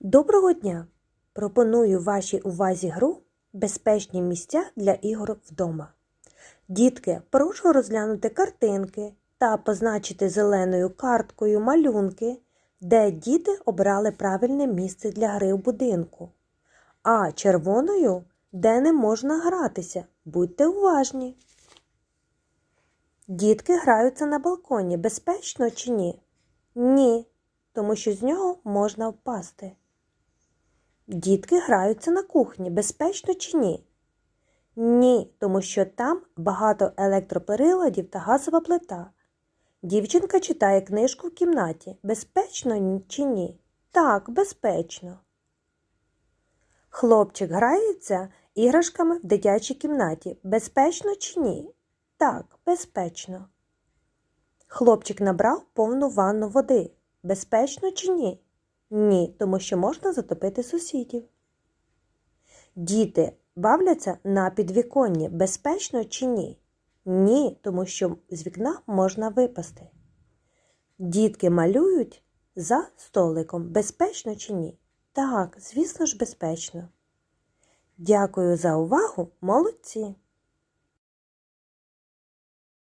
дня! Пропоную вашій увазі гру Безпечні місця для ігор вдома. Дітки, прошу розглянути картинки та позначити зеленою карткою малюнки, де діти обрали правильне місце для гри в будинку, а червоною, де не можна гратися. Будьте уважні. Дітки граються на балконі. Безпечно чи ні? Ні, тому що з нього можна впасти. Дітки граються на кухні. Безпечно чи ні? Ні, тому що там багато електроприладів та газова плита. Дівчинка читає книжку в кімнаті. Безпечно чи ні? Так, безпечно. Хлопчик грається іграшками в дитячій кімнаті. Безпечно чи ні? Так, безпечно. Хлопчик набрав повну ванну води. Безпечно чи ні? Ні, тому що можна затопити сусідів. Діти бавляться на підвіконні. Безпечно чи ні? Ні, тому що з вікна можна випасти. Дітки малюють за столиком. Безпечно чи ні? Так, звісно ж, безпечно. Дякую за увагу, молодці!